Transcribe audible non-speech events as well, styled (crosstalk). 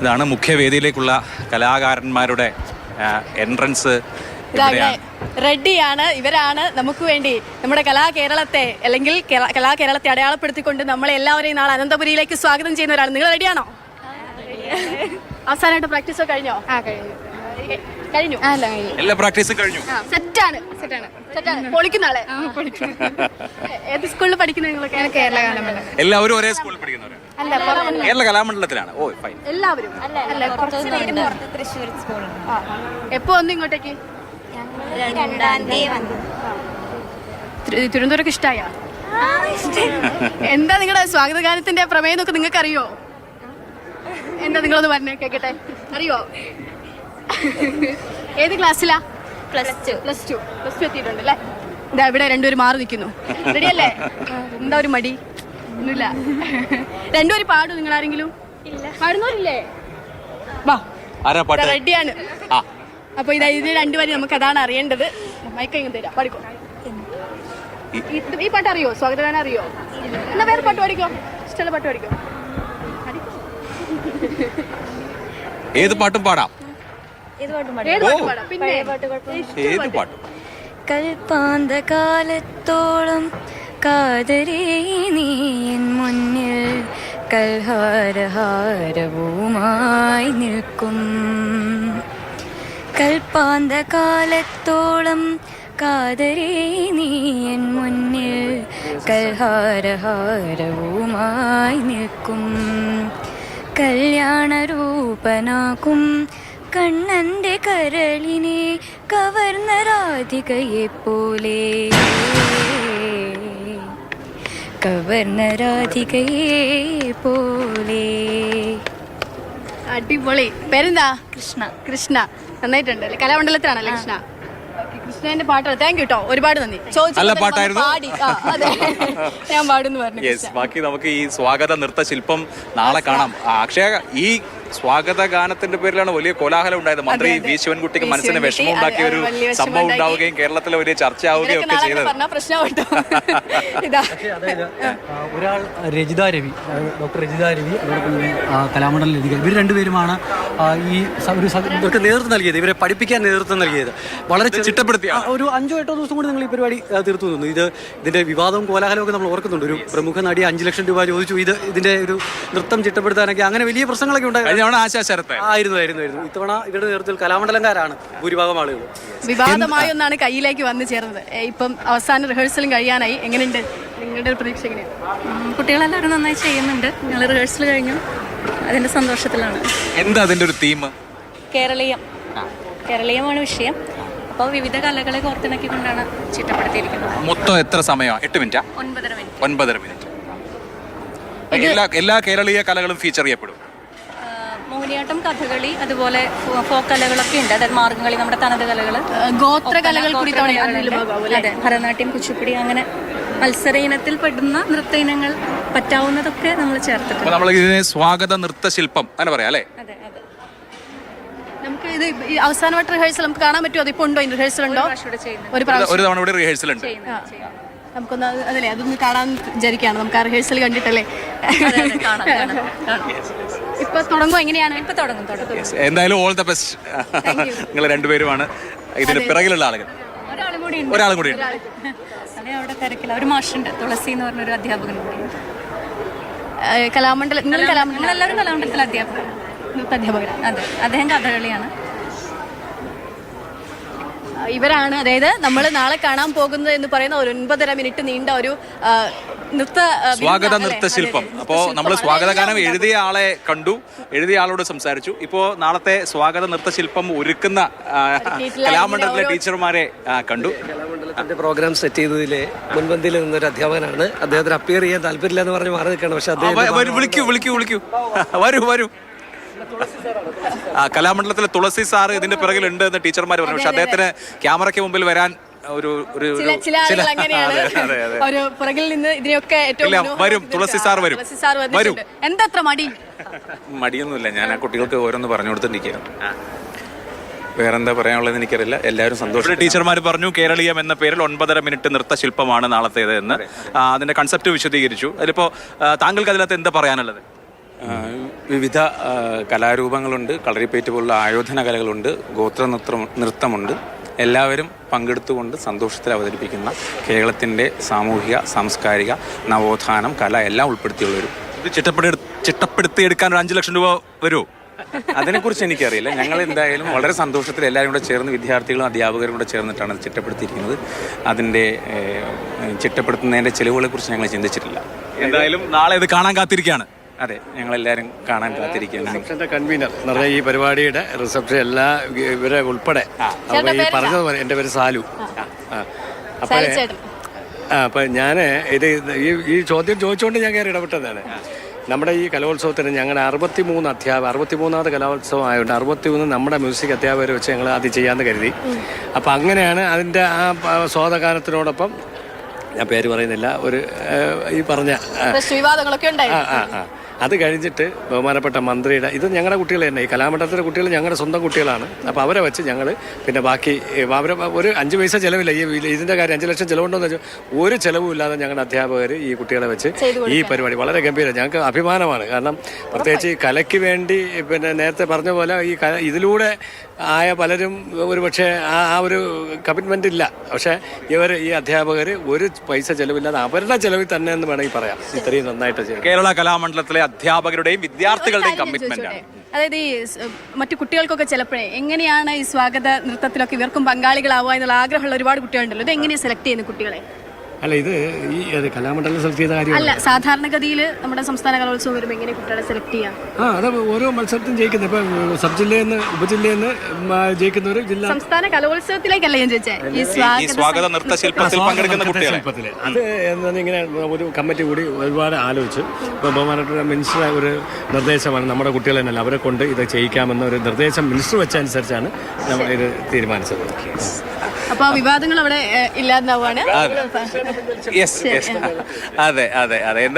ഇതാണ് മുഖ്യവേദിയിലേക്കുള്ള കലാകാരന്മാരുടെ എൻട്രൻസ് റെഡിയാണ്. ഇവരാണ് നമുക്ക് വേണ്ടി നമ്മുടെ കലാ കേരളത്തെ അല്ലെങ്കിൽ കലാ കേരളത്തെ അടയാളപ്പെടുത്തിക്കൊണ്ട് നമ്മളെ എല്ലാവരെയും നാളെ അനന്തപുരിയിലേക്ക് സ്വാഗതം ചെയ്യുന്നവരാണ് നിങ്ങൾ റെഡിയാണോ? അവസാനമായിട്ട് പ്രാക്ടീസോ കഴിഞ്ഞോ? ആ കഴിഞ്ഞു. കഴിഞ്ഞു? എല്ലാ പ്രാക്ടീസും കഴിഞ്ഞു? സെറ്റാണ് സെറ്റാണ്. സെറ്റാണ്. പൊളിക്കുന്ന ആളെ. ഏ- ഏത് സ്കൂളിൽ പഠിക്കുന്ന നിങ്ങളൊക്കെ? കേരള എല്ലാവരും ഒരേ സ്കൂളിൽ പഠിക്കുന്നവരാണ്. കേരള കലാമണ്ഡലത്തിലാണ്. ഓ ഫൈൻ എല്ലാവരും അല്ല കുറച്ച് പേര് തൃശ്ശൂർ സ്കൂളുണ്ട് എപ്പോ വന്നു ഇങ്ങോട്ടേക്ക്? രണ്ടാം തീയതി വന്നു. തിരുവനന്തപുരമൊക്കെ ഇഷ്ടായ? എന്താ നിങ്ങളുടെ സ്വാഗതഗാനത്തിന്റെ പ്രമേയം എന്നൊക്കെ നിങ്ങൾക്ക് അറിയോ എന്താ നിങ്ങളൊന്ന് പറഞ്ഞേ കേക്കട്ടെ. അറിയോ? ഏത് ക്ലാസ്സിലാ? Plus two. Plus two. Plus two എത്തിയിട്ടുണ്ട് അല്ലേ? ഇതാ ഇവിടെ രണ്ടുപേരും മാറി നിൽക്കുന്നു. റെഡി അല്ലേ എന്താ ഒരു മടി? ഒന്നുമില്ല. രണ്ടുപേരും പാടും നിങ്ങൾ ആരെങ്കിലും പാടുന്നില്ലേ വാ. ആരാ പാട്ട്? റെഡിയാണ്. അപ്പൊ ഇതാ ഇതിന് രണ്ടുപേരും നമുക്ക് അതാണ് അറിയേണ്ടത്. മൈക്ക് ഇങ്ങനെ തരാം. പാടിക്കോ. ഈ- പാട്ട് അറിയോ? സ്വാഗതഗാനം അറിയോ? എന്നാ വേറെ പാട്ട് പഠിക്കോ ഇഷ്ടമുള്ള പാട്ട് പഠിക്കോ ഏത് പാട്ടും പാടാം. ഇത് പാട്ടും ഏത് ഓ. പാട്ട് പാടാം? പിന്നെ? ഏത് പാട്ടും? കൽപ്പാന്ത കാലത്തോളം കാതരേ നീ എൻ മുന്നിൽ കൽഹാരഹാരവുമായി നിൽക്കും. കൽപ്പാന്ത കാലത്തോളം കാതരേ നീ എൻ മുന്നിൽ കൽഹാരഹാരവുമായി നിൽക്കും. കല്യാണരൂപനാക്കും കണ്ണന്റെ കരളിനെ കവർന്ന രാധികയെ പോലെ കവർന്ന രാധികയെ പോലെ. അടിപൊളി. പേരെന്താ? കൃഷ്ണ. കൃഷ്ണ. നന്നായിട്ടുണ്ട് അല്ലേ കലാമണ്ഡലത്തിലാണല്ലേ കൃഷ്ണ? കൃഷ്ണന്റെ പാട്ടാണ്. താങ്ക് യു കേട്ടോ ഒരുപാട് നന്ദി. ചോദിച്ചു ഞാൻ പാടുന്നു പറഞ്ഞു യെസ് ബാക്കി നമുക്ക് ഈ സ്വാഗത നൃത്ത ശില്പം നാളെ കാണാം. അക്ഷയ ഈ സ്വാഗത ഗാനത്തിന്റെ പേരിലാണ് വലിയ കോലാഹലം ഉണ്ടായത്. മന്ത്രി. വി ശിവൻകുട്ടിക്ക് മനസ്സിന് വിഷമം ഉണ്ടാക്കിയ ഒരു സംഭവം. ഉണ്ടാവുകയും കേരളത്തിലെ വലിയ ചർച്ചയാവുകയും ആവുകയും ഒക്കെ ചെയ്തത്. (laughs) ഒരാൾ രജിത രവി ഡോക്ടർ രജിത രവി കലാമണ്ഡലം ലതിക ഇവർ രണ്ടുപേരുമാണ് ഈ ഒരു ഇവർക്ക് നേതൃത്വം നൽകിയത്. ഇവരെ പഠിപ്പിക്കാൻ നേതൃത്വം നൽകിയത്. വളരെ ചിട്ടപ്പെടുത്തി ഒരു അഞ്ചോ എട്ടോ ദിവസം കൂടി നിങ്ങൾ ഈ പരിപാടി തീർത്തു തോന്നുന്നു ഇത് ഇതിന്റെ വിവാദവും കോലാഹലവും ഒക്കെ നമ്മൾ ഓർക്കുന്നുണ്ട്. ഒരു പ്രമുഖ നടി അഞ്ച് ലക്ഷം രൂപ ചോദിച്ചു. ഇത് ഇതിന്റെ ഒരു നൃത്തം ചിട്ടപ്പെടുത്താനൊക്കെ അങ്ങനെ വലിയ പ്രശ്നങ്ങളൊക്കെ ഉണ്ടായി. തവണ ആശാ ശരത്തെ ആയിരുന്നു ആയിരുന്നു ആയിരുന്നു. ഇത്തവണ ഇവരുടെ നേതൃത്വത്തിൽ കലാമണ്ഡലംകാരാണ് ഭൂരിഭാഗം ആളുകൾ വിവാദമായ ഒന്നാണ് കയ്യിലേക്ക് വന്നു ചേർന്നത്. ഇപ്പം അവസാന റിഹേഴ്സലും കഴിയാനായി. എങ്ങനെയുണ്ട്? നിങ്ങളുടെ പ്രതീക്ഷ എങ്ങനെയാണ്? കുട്ടികളെല്ലാവരും നന്നായി ചെയ്യുന്നുണ്ട്. ഞങ്ങൾ റിഹേഴ്സൽ കഴിഞ്ഞു. അതിന്റെ സന്തോഷത്തിലാണ്. എന്താ അതിന്റെ ഒരു തീം കേരളീയം. കേരളീയമാണ് വിഷയം. അപ്പോൾ വിവിധ കലകളെ കോർത്തിണക്കിക്കൊണ്ടാണ് ചിട്ടപ്പെടുത്തിയിരിക്കുന്നത്. മൊത്തം എത്ര സമയമാണ് എട്ട് മിനിറ്റ്? ഒൻപതര മിനിറ്റ്. ഒൻപതര മിനിറ്റ്. എല്ലാ എല്ലാ കേരളീയ കലകളും ഫീച്ചർ ചെയ്യപ്പെടും. മോഹിനിയാട്ടം കഥകളി അതുപോലെ ഫോക്ക് കലകളൊക്കെ ഉണ്ട്. അതായത് മാർഗംകളി നമ്മുടെ തനത് കലകൾ ഗോത്ര കലകൾ കൂടി? അതെ ഭരതനാട്യം കുച്ചിപ്പുടി അങ്ങനെ മത്സര ഇനത്തിൽ പെടുന്ന നൃത്ത ഇനങ്ങൾ പറ്റാവുന്നതൊക്കെ നമ്മൾ ചേർത്തിട്ടുണ്ട്. നമ്മൾ ഇതിനെ സ്വാഗത നൃത്ത ശില്പം അങ്ങനെ പറയാം അല്ലേ? അതെ അതെ. നമുക്ക് ഇത് അവസാനമായിട്ട് റിഹേഴ്സൽ നമുക്ക് കാണാൻ പറ്റുമോ? അതിപ്പോ ഉണ്ടോ റിഹേഴ്സൽ ഉണ്ടോ? ഒരു പ്രാവശ്യം ഒരു തവണ ഇവിടെ റിഹേഴ്സൽ ഉണ്ട്. നമുക്കൊന്ന് അതല്ലേ അതൊന്ന് കാണാൻ വിചാരിക്കുകയാണ്. നമുക്ക് ആ റിഹേഴ്സൽ കണ്ടിട്ടല്ലേ? കാണാം. (laughs) ഇപ്പൊ തുടങ്ങും എങ്ങനെയാണ്? ഇപ്പൊ തുടങ്ങും തുടങ്ങും. Yes. എന്തായാലും ഓൾ ദ ബെസ്റ്റ് നിങ്ങൾ രണ്ടുപേരുമാണ്. ഇതിന് പിറകിലുള്ള ആളുകൾ. ഒരാളും കൂടി ഉണ്ട്. ഒരാളും കൂടി അതെ അവിടെ തിരക്കില്ല ഒരു മാഷുണ്ട് തുളസി എന്ന് പറഞ്ഞൊരു അധ്യാപകൻ കൂടിയുണ്ട് കലാമണ്ഡലം നിങ്ങൾ കലാമണ്ഡലം എല്ലാവരും കലാമണ്ഡലത്തിലെ അധ്യാപകരാണ് നൃത്ത അധ്യാപകരാണ് അതെ അദ്ദേഹം കഥകളിയാണ്. ഇവരാണ്. അതായത് നമ്മൾ നാളെ കാണാൻ പോകുന്നത് എന്ന് പറയുന്ന ഒരു ഒൻപതര മിനിറ്റ് നീണ്ട ഒരു നൃത്ത സ്വാഗത വിരുന്നാണ് നൃത്ത ശില്പം അതെ, അതെ. അപ്പോ നമ്മൾ സ്വാഗത സ്വാഗതഗാനം എഴുതിയ ആളെ കണ്ടു. എഴുതിയ ആളോട് സംസാരിച്ചു. ഇപ്പോ നാളത്തെ സ്വാഗത നൃത്ത ശില്പം ഒരുക്കുന്ന കലാമണ്ഡലത്തിലെ ടീച്ചർമാരെ കണ്ടു. കലാമണ്ഡലത്തിന്റെ പ്രോഗ്രാം സെറ്റ് ചെയ്തതിലെ മുൻപന്തിയിൽ നിന്നൊരു അധ്യാപകനാണ്. അദ്ദേഹത്തിന് അപ്പിയർ ചെയ്യാൻ താല്പര്യമില്ല എന്ന് പറഞ്ഞ് മാറി നിൽക്കണം പക്ഷെ വിളിക്കൂ വിളിക്കൂ വിളിക്കൂ. വരൂ വരൂ. ആ കലാമണ്ഡലത്തിലെ തുളസി സാർ ഇതിന്റെ പിറകിലുണ്ട് എന്ന് ടീച്ചർമാർ പറഞ്ഞു. പക്ഷെ അദ്ദേഹത്തിന് ക്യാമറയ്ക്ക് മുമ്പിൽ വരാൻ ഒരു ഒരു ചില ഒരു- ചില ആളുകൾ അങ്ങനെയാണ്. ഒരു പുറകിൽ നിന്ന് ഇതിനെയൊക്കെ ഏറ്റവും വരും. തുളസി സാർ വരും. തുളസി സാർ വരും. വന്നിട്ടുണ്ട്. എന്താ അത്ര മടി? മടിയൊന്നുമില്ല. ഞാൻ ആ കുട്ടികൾക്ക് ഓരോന്ന് പറഞ്ഞു കൊടുത്തിരിക്കുകയാണ്. വേറെന്താ പറയാനുള്ളത് എനിക്കറിയില്ല. എല്ലാവരും സന്തോഷം. ടീച്ചർമാർ പറഞ്ഞു കേരളീയം എന്ന പേരിൽ ഒൻപതര മിനിറ്റ് നൃത്ത ശില്പമാണ് നാളത്തേത് എന്ന് ആ, അതിന്റെ കൺസെപ്റ്റ് വിശദീകരിച്ചു. അതിലിപ്പോ ആ, താങ്കൾക്ക് അതിനകത്ത് എന്താ പറയാനുള്ളത്? വിവിധ കലാരൂപങ്ങളുണ്ട് കളരിപ്പേറ്റ് പോലുള്ള ആയോധന കലകളുണ്ട് ഗോത്ര നൃത്തം നൃത്തമുണ്ട്. എല്ലാവരും പങ്കെടുത്തുകൊണ്ട് സന്തോഷത്തിൽ അവതരിപ്പിക്കുന്ന കേരളത്തിന്റെ സാമൂഹിക സാംസ്കാരിക നവോത്ഥാനം കല എല്ലാം ഉൾപ്പെടുത്തിയുള്ളൊരു ഇത് ചിട്ടപ്പെടുത്തി എടുക്കാൻ ഒരു അഞ്ചു ലക്ഷം രൂപ വരുമോ? അതിനെക്കുറിച്ച് എനിക്കറിയില്ല. ഞങ്ങൾ എന്തായാലും വളരെ സന്തോഷത്തിൽ എല്ലാവരും കൂടെ ചേർന്ന് വിദ്യാർത്ഥികളും അധ്യാപകരും കൂടെ ചേർന്നിട്ടാണ് അത് ചിട്ടപ്പെടുത്തിയിരിക്കുന്നത്. അതിന്റെ ചിട്ടപ്പെടുത്തുന്നതിന്റെ ചിലവുകളെക്കുറിച്ച് ഞങ്ങൾ ചിന്തിച്ചിട്ടില്ല. എന്തായാലും നാളെ ഇത് കാണാൻ കാത്തിരിക്കുകയാണ്. അതെ ഞങ്ങളെല്ലാവരും കാണാൻ കാത്തിരിക്കുകയാണ്. റിസപ്ഷന്റെ കൺവീനർ എന്ന് പറഞ്ഞാൽ ഈ പരിപാടിയുടെ റിസപ്ഷൻ എല്ലാ ഇവരെ ഉൾപ്പെടെ. അപ്പൊ ഈ പറഞ്ഞത് പോലെ എന്റെ പേര് സാലു. അപ്പോൾ അപ്പൊ അപ്പൊ ഞാൻ ഇത് ഈ ഈ ചോദ്യം ചോദിച്ചുകൊണ്ട് ഞാൻ കയറി ഇടപെട്ടതാണ്. നമ്മുടെ ഈ കലോത്സവത്തിന് ഞങ്ങളുടെ അറുപത്തി മൂന്ന് അധ്യാപക അറുപത്തി മൂന്നാമത് കലോത്സവം ആയതുകൊണ്ട് അറുപത്തി മൂന്ന് നമ്മുടെ മ്യൂസിക് അധ്യാപകരെ വെച്ച് ഞങ്ങൾ അത് ചെയ്യാമെന്ന് കരുതി. അപ്പം അങ്ങനെയാണ് അതിന്റെ ആ സ്വാതകാലത്തിനോടൊപ്പം സ്വാതഗാനത്തിനോടൊപ്പം ഞാൻ പേര് പറയുന്നില്ല ഒരു ഈ പറഞ്ഞ വിവാദങ്ങളൊക്കെ ഉണ്ടായി ആ ആ ആ. അത് കഴിഞ്ഞിട്ട് ബഹുമാനപ്പെട്ട മന്ത്രിയുടെ ഇത് ഞങ്ങളുടെ കുട്ടികൾ തന്നെ ഈ കലാമണ്ഡലത്തിലെ കുട്ടികൾ ഞങ്ങളുടെ സ്വന്തം കുട്ടികളാണ്. അപ്പോൾ അവരെ വെച്ച് ഞങ്ങൾ പിന്നെ ബാക്കി അവരെ ഒരു അഞ്ച് പൈസ ചിലവില്ല. ഈ ഇതിന്റെ കാര്യം അഞ്ച് ലക്ഷം ചിലവുണ്ടോയെന്ന് വെച്ചാൽ ഒരു ചിലവും ഇല്ലാതെ ഞങ്ങളുടെ അധ്യാപകർ ഈ കുട്ടികളെ വെച്ച് ഈ പരിപാടി വളരെ ഗംഭീരം. ഞങ്ങൾക്ക് അഭിമാനമാണ്. കാരണം പ്രത്യേകിച്ച് ഈ കലയ്ക്ക് വേണ്ടി പിന്നെ നേരത്തെ പറഞ്ഞ പോലെ ഈ കല ഇതിലൂടെ ആയ പലരും ഒരു പക്ഷേ ആ ആ ഒരു കമ്മിറ്റ്മെന്റ് ഇല്ല. പക്ഷേ ഇവർ ഈ അധ്യാപകർ ഒരു പൈസ ചിലവില്ലാതെ അവരുടെ ചിലവിൽ തന്നെ എന്ന് വേണമെങ്കിൽ പറയാം. ഇത്രയും നന്നായിട്ട് ചെയ്യും കേരള കലാമണ്ഡലത്തിലെ അധ്യാപകരുടെയും വിദ്യാർത്ഥികളുടെയും കമ്മിറ്റ്മെന്റ് ആണ്. അതായത് ഈ മറ്റു കുട്ടികൾക്കൊക്കെ ചിലപ്പോഴേ എങ്ങനെയാണ് ഈ സ്വാഗത നൃത്തത്തിലൊക്കെ ഇവർക്കും പങ്കാളികളാവുക എന്നുള്ള ആഗ്രഹമുള്ള ഒരുപാട് കുട്ടികളുണ്ടല്ലോ. ഇത് എങ്ങനെയാണ് സെലക്ട് ചെയ്യുന്നത് കുട്ടികളെ? അല്ല ഇത് ഈ അത് കലാമണ്ഡലം സെലക്ട് ചെയ്ത കാര്യം അല്ല സാധാരണഗതിയിൽ നമ്മുടെ സംസ്ഥാന കലോത്സവം വരുമ്പോൾ എങ്ങനെ കുട്ടികളെ സെലക്ട് ചെയ്യാം. ആ അത് ഓരോ മത്സരത്തിനും ജയിക്കുന്നത് ഇപ്പം സബ് ജില്ലയിൽ നിന്ന് ഉപജില്ലയിൽ നിന്ന് ജയിക്കുന്നവർ ജില്ല സംസ്ഥാന കലോത്സവത്തിലേക്കല്ല ഞാൻ ചോദിച്ചേ? ഈ സ്വാഗത നൃത്ത ശില്പത്തിൽ പങ്കെടുക്കുന്ന കുട്ടികളെ. അത് എന്താണ് ഇങ്ങനെ ഒരു കമ്മിറ്റി കൂടി ഒരുപാട് ആലോചിച്ച്. ഇപ്പോൾ ബഹുമാനപ്പെട്ട മിനിസ്റ്റർ ഒരു നിർദ്ദേശമാണ് നമ്മുടെ കുട്ടികളെ തന്നെ അവരെ കൊണ്ട് ഇത് ചെയ്യിക്കാമെന്ന ഒരു നിർദ്ദേശം മിനിസ്റ്റർ വെച്ചനുസരിച്ചാണ് നമ്മൾ ഇത് തീരുമാനിച്ചത്. അപ്പൊ വിവാദങ്ങൾ അവിടെ ഇല്ലാതാവാണ് അതെ അതെ അതെ.